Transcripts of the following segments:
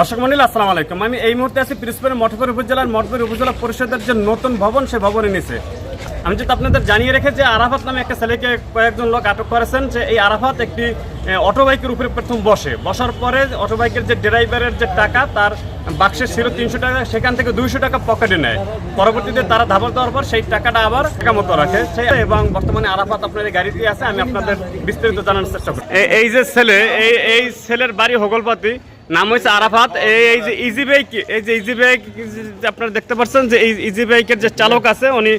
দর্শক মন্ডলী, আসসালামু আলাইকুম। আমি এই মুহূর্তে আছি পিরোজপুরের মঠপুর উপজেলার মঠপুর উপজেলা পরিষদের যে নতুন ভবন, সে ভবনের নিচে। আমি যেটা আপনাদের জানিয়ে রেখে যে আরাফাত নামে একটা ছেলেকে কয়েকজন লোক আটক করেছেন, যে এই আরাফাত একটি অটো বাইকের উপরে প্রথম বসে। বসার পরে অটো বাইকের যে ড্রাইভারের যে টাকা, তার বাক্সে ছিল তিনশো টাকা, সেখান থেকে দুইশো টাকা পকেটে নেয়। পরবর্তীতে তারা ধাবল দেওয়ার পর সেই টাকাটা আবার টাকা মতো রাখে এবং বর্তমানে আরাফাত আপনার এই গাড়িতে আছে, আমি আপনাদের বিস্তারিত জানানোর চেষ্টা করি এই যে ছেলে এই এই ছেলের বাড়ি হোগলপাতি নাম হয়েছে আরাফাত। এই এই যে ইজি বাইক এই যে ইজি বাইক আপনারা দেখতে পাচ্ছেন যে এই ইজি বাইকের যে চালক আছে, উনি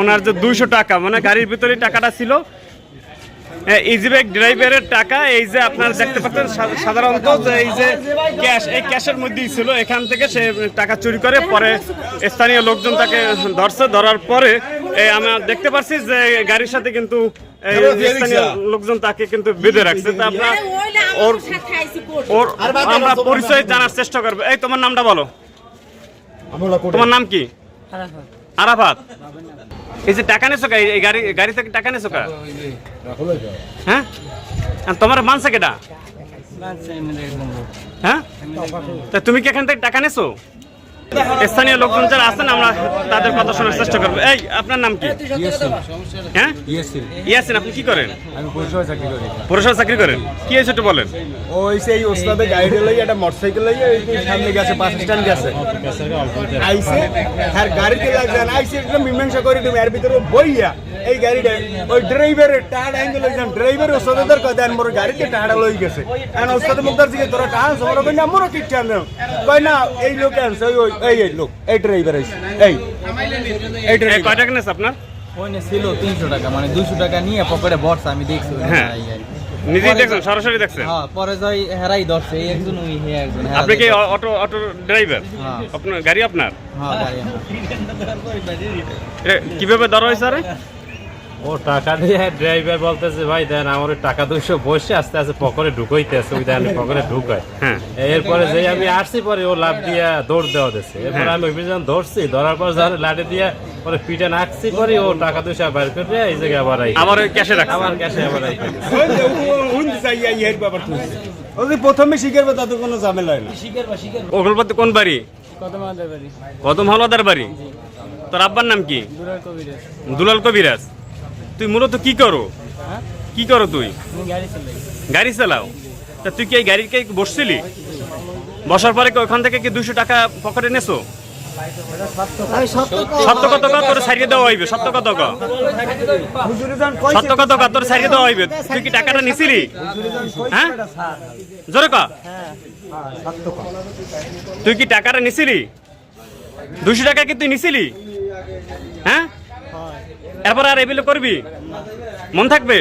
ওনার যে দুইশো টাকা মানে গাড়ির ভিতরে টাকাটা ছিল। ইজি বাইক ড্রাইভারের টাকা এই যে আপনারা দেখতে পাচ্ছেন সাধারণত যে এই যে ক্যাশ এই ক্যাশের মধ্যেই ছিল এখান থেকে সে টাকা চুরি করে পরে স্থানীয় লোকজন তাকে ধরছে ধরার পরে এই আমরা দেখতে পাচ্ছি যে গাড়ির সাথে কিন্তু স্থানীয় লোকজন তাকে কিন্তু বেঁধে রাখছে। তা আপনার ওর ওর আমরা পরিচয় জানার চেষ্টা করব। এই তোমার নামটা বলো। তোমার নাম কি? আরাফাত। এই যে টাকা নেছো কা? এই গাড়ি গাড়ি থেকে টাকা নেছো কা? হ্যাঁ? আর তোমার মানছে কেটা হ্যাঁ? তা তুমি কি এখান থেকে টাকা নেছো? স্থানীয় লোকজন যারা আছেন আমরা তাদের কথা শোনার চেষ্টা করব। এই আপনার নাম কি? হ্যাঁ? ইয়াসিন। আপনি কি করেন? আমি পরিষেবা চাকরি করি। পৌরসভা চাকরি করেন? কি হয়েছে একটু বলেন। ওই সেই ওস্তাদে গাড়ি লই একটা মোটরসাইকেল লই এই সামনে গেছে বাস স্ট্যান্ড গেছে। আইসে আর গাড়িতে লাগছে আইসে একদম মীমাংসা করে তুমি এর ভিতরে বইয়া। এই গাড়িটা ওই ড্রাইভারের টাহাড় লই যান ড্রাইভার ওস্তাদের কথা দেন মোর গাড়িতে টাহাড় লই গেছে। এখন ওস্তাদ মুখদার দিকে তোরা টাহাড় সবার কই না মোরও কি চান কই না এই লোক আনছে ওই ওই এই এই লোক এই ড্রাইভার আইছে এই এই ড্রাইভার কয় টাকা নেছে আপনার? ওইনে ছিল তিনশো টাকা মানে দুইশো টাকা নিয়ে পকেটে বর্ষা আমি দেখছি হ্যাঁ। নিজেই দেখছেন সরাসরি দেখছেন? হ্যাঁ পরে যাই হেরাই ধরছে এই একজন ওই হে একজন আপনি কি অটো অটো ড্রাইভার হ্যাঁ। আপনার গাড়ি আপনার? হ্যাঁ গাড়ি কীভাবে ধরা হয়েছে আরে? ও টাকা দিয়ে ড্রাইভার বলতেছে ভাই দেন আমার টাকা দুইশো বসে আস্তে আস্তে পকেটে ঢুকাইতেছে ওই দেন পকেটে ঢুকায়। হ্যাঁ। এরপরে যে আমি আসছি পরে ও লাভ দিয়া দৌড় দেওয়া দিচ্ছে। এরপরে হ্যাঁ। আমি ওই যখন ধরছি ধরার পর যখন লাঠি দিয়া পরে পিঠে নাকছি পরে ও টাকা দুইশো বাইর করে এই জায়গায় আবার আই আবার ক্যাশে রাখছে। আমার কাছে আবার আই ওই প্রথমে শিখেরবে তাতে কোনো ঝামেলা হয় না। ওগলপতি কোন বাড়ি? কদম হলদার বাড়ি। তোর আব্বার নাম কি? দুলাল কবিরাজ। তুই মূলত কি করো? কি করো তুই? গাড়ি চালাও? তা তুই কি এই গাড়িকে বসছিলি? বসার পরে কি ওখান থেকে কি দুশো টাকা পকেটে নেছো? সত্য কত ক তোর সারিয়ে দেওয়া হইবে সত্য কত ক সত্য কত ক তোর সারিয়ে দেওয়া হইবে। তুই কি টাকাটা নিছিলি? হ্যাঁ? জোরে ক। তুই কি টাকাটা নিছিলি? দুশো টাকা কি তুই নিছিলি? হ্যাঁ? এরপর আর এগুলো করবি? মন থাকবে?